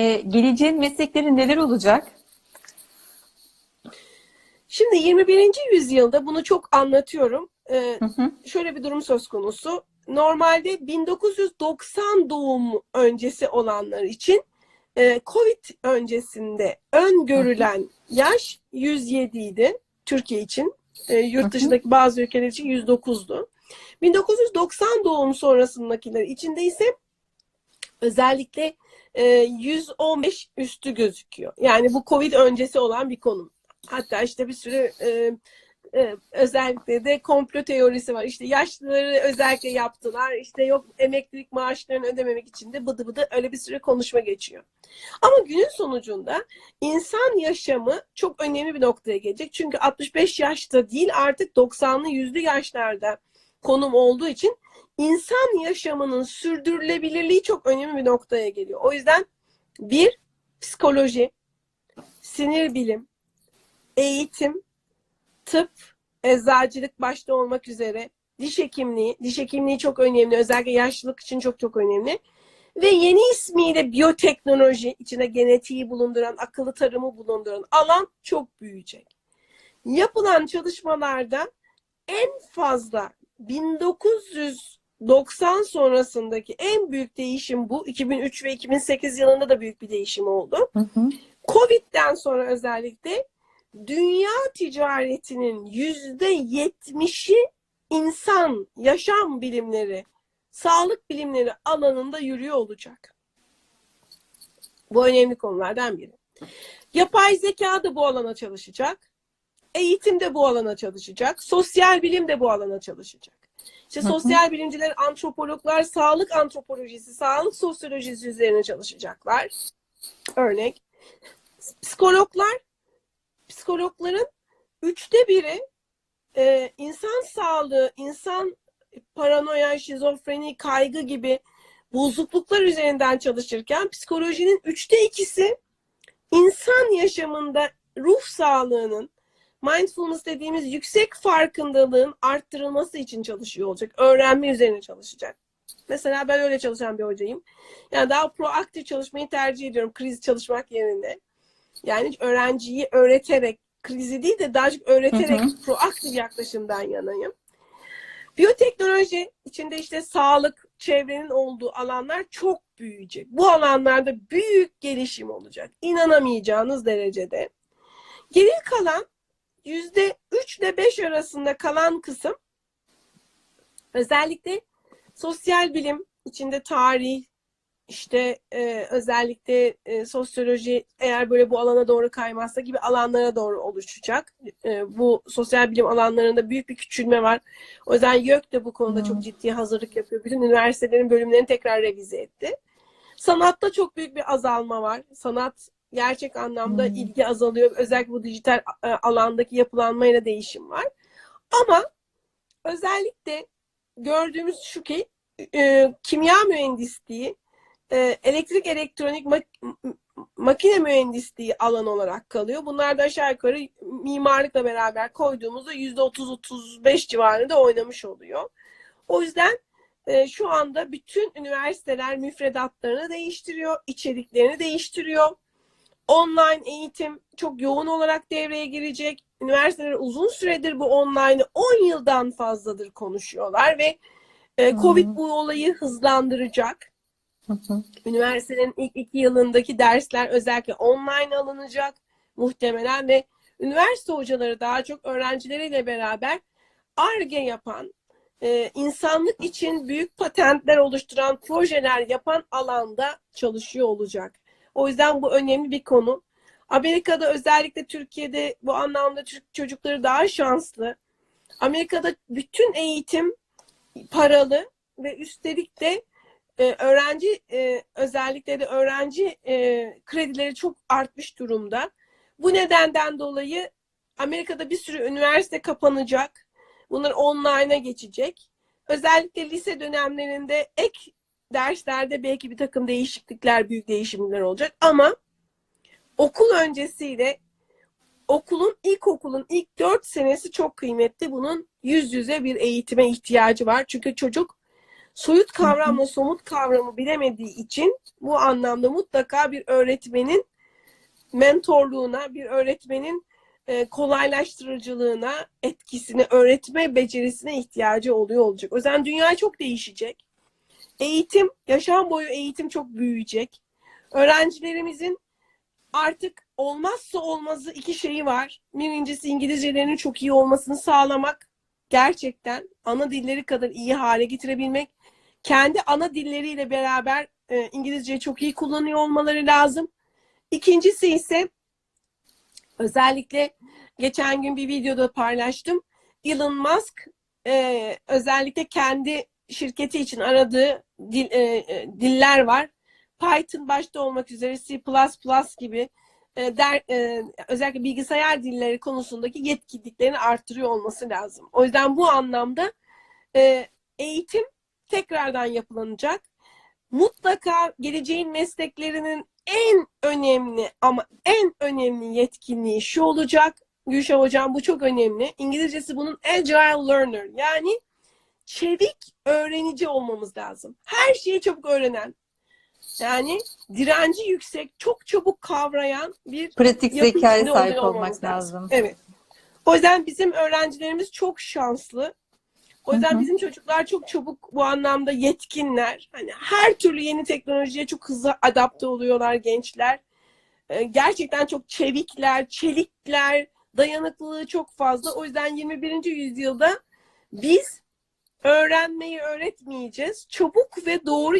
Ee, geleceğin meslekleri neler olacak? Şimdi 21. yüzyılda bunu çok anlatıyorum. Ee, Hı hı. şöyle bir durum söz konusu. Normalde 1990 doğum öncesi olanlar için e, Covid öncesinde öngörülen yaş 107 idi Türkiye için. E, Hı yurt hı. dışındaki bazı ülkeler için 109'du. 1990 doğum sonrasındakiler içinde ise özellikle 115 üstü gözüküyor. Yani bu Covid öncesi olan bir konum. Hatta işte bir sürü e, e, özellikle de komplo teorisi var. İşte yaşlıları özellikle yaptılar. İşte yok emeklilik maaşlarını ödememek için de bıdı bıdı öyle bir sürü konuşma geçiyor. Ama günün sonucunda insan yaşamı çok önemli bir noktaya gelecek. Çünkü 65 yaşta değil artık 90'lı yüzlü yaşlarda konum olduğu için insan yaşamının sürdürülebilirliği çok önemli bir noktaya geliyor. O yüzden bir psikoloji, sinir bilim, eğitim, tıp, eczacılık başta olmak üzere diş hekimliği, diş hekimliği çok önemli. Özellikle yaşlılık için çok çok önemli. Ve yeni ismiyle biyoteknoloji, içine genetiği bulunduran, akıllı tarımı bulunduran alan çok büyüyecek. Yapılan çalışmalarda en fazla 1990 sonrasındaki en büyük değişim bu. 2003 ve 2008 yılında da büyük bir değişim oldu. Hı hı. Covid'den sonra özellikle dünya ticaretinin yüzde yetmişi insan, yaşam bilimleri, sağlık bilimleri alanında yürüyor olacak. Bu önemli konulardan biri. Yapay zeka da bu alana çalışacak. Eğitim de bu alana çalışacak. Sosyal bilim de bu alana çalışacak. İşte sosyal bilimciler, antropologlar, sağlık antropolojisi, sağlık sosyolojisi üzerine çalışacaklar. Örnek. Psikologlar, psikologların üçte biri e, insan sağlığı, insan paranoya, şizofreni, kaygı gibi bozukluklar üzerinden çalışırken psikolojinin üçte ikisi insan yaşamında ruh sağlığının, mindfulness dediğimiz yüksek farkındalığın arttırılması için çalışıyor olacak. Öğrenme üzerine çalışacak. Mesela ben öyle çalışan bir hocayım. Yani daha proaktif çalışmayı tercih ediyorum kriz çalışmak yerine. Yani öğrenciyi öğreterek, krizi değil de daha çok öğreterek Hı hı. proaktif yaklaşımdan yanayım. Biyoteknoloji içinde işte sağlık, çevrenin olduğu alanlar çok büyüyecek. Bu alanlarda büyük gelişim olacak. İnanamayacağınız derecede. Geri kalan yüzde 3 ile 5 arasında kalan kısım özellikle sosyal bilim içinde tarih, işte e, özellikle e, sosyoloji eğer böyle bu alana doğru kaymazsa gibi alanlara doğru oluşacak. E, bu sosyal bilim alanlarında büyük bir küçülme var. O yüzden YÖK de bu konuda Hmm. çok ciddi hazırlık yapıyor. Bütün üniversitelerin bölümlerini tekrar revize etti. Sanatta çok büyük bir azalma var. Sanat gerçek anlamda Hmm. ilgi azalıyor. Özellikle bu dijital e, alandaki yapılanmayla değişim var. Ama özellikle gördüğümüz şu ki e, kimya mühendisliği e, elektrik elektronik mak- makine mühendisliği alan olarak kalıyor. Bunlar da aşağı yukarı mimarlıkla beraber koyduğumuzda %30-35 civarında oynamış oluyor. O yüzden e, şu anda bütün üniversiteler müfredatlarını değiştiriyor, içeriklerini değiştiriyor. Online eğitim çok yoğun olarak devreye girecek. Üniversiteler uzun süredir bu online'ı 10 yıldan fazladır konuşuyorlar ve e, Covid Hı hı. bu olayı hızlandıracak. Hı hı. Üniversitenin ilk iki yılındaki dersler özellikle online alınacak muhtemelen ve üniversite hocaları daha çok öğrencileriyle beraber ARGE yapan, e, insanlık için büyük patentler oluşturan projeler yapan alanda çalışıyor olacak. O yüzden bu önemli bir konu. Amerika'da özellikle Türkiye'de bu anlamda Türk çocukları daha şanslı. Amerika'da bütün eğitim paralı ve üstelik de e, öğrenci e, özellikle de öğrenci e, kredileri çok artmış durumda. Bu nedenden dolayı Amerika'da bir sürü üniversite kapanacak. Bunlar online'a geçecek. Özellikle lise dönemlerinde ek derslerde belki bir takım değişiklikler, büyük değişimler olacak ama okul öncesiyle okulun ilkokulun ilk dört senesi çok kıymetli. Bunun yüz yüze bir eğitime ihtiyacı var. Çünkü çocuk soyut kavramla somut kavramı bilemediği için bu anlamda mutlaka bir öğretmenin mentorluğuna, bir öğretmenin e, kolaylaştırıcılığına, etkisine, öğretme becerisine ihtiyacı oluyor olacak. O yüzden dünya çok değişecek. Eğitim, yaşam boyu eğitim çok büyüyecek. Öğrencilerimizin artık olmazsa olmazı iki şeyi var. Birincisi İngilizcelerinin çok iyi olmasını sağlamak. Gerçekten ana dilleri kadar iyi hale getirebilmek. Kendi ana dilleriyle beraber e, İngilizceyi çok iyi kullanıyor olmaları lazım. İkincisi ise özellikle geçen gün bir videoda paylaştım. Elon Musk e, özellikle kendi şirketi için aradığı dil, e, e, diller var. Python başta olmak üzere C++ gibi e, der, e, özellikle bilgisayar dilleri konusundaki yetkinliklerini arttırıyor olması lazım. O yüzden bu anlamda e, eğitim tekrardan yapılanacak. Mutlaka geleceğin mesleklerinin en önemli ama en önemli yetkinliği şu olacak. Gülşah Hocam bu çok önemli. İngilizcesi bunun agile learner yani çevik öğrenici olmamız lazım. Her şeyi çabuk öğrenen. Yani direnci yüksek, çok çabuk kavrayan bir Pratik zekaya sahip olmak olmamız lazım. Evet. O yüzden bizim öğrencilerimiz çok şanslı. O yüzden Hı hı. bizim çocuklar çok çabuk bu anlamda yetkinler. Hani her türlü yeni teknolojiye çok hızlı adapte oluyorlar gençler. Ee, Gerçekten çok çevikler, çelikler, dayanıklılığı çok fazla. O yüzden 21. yüzyılda biz öğrenmeyi öğretmeyeceğiz. Çabuk ve doğru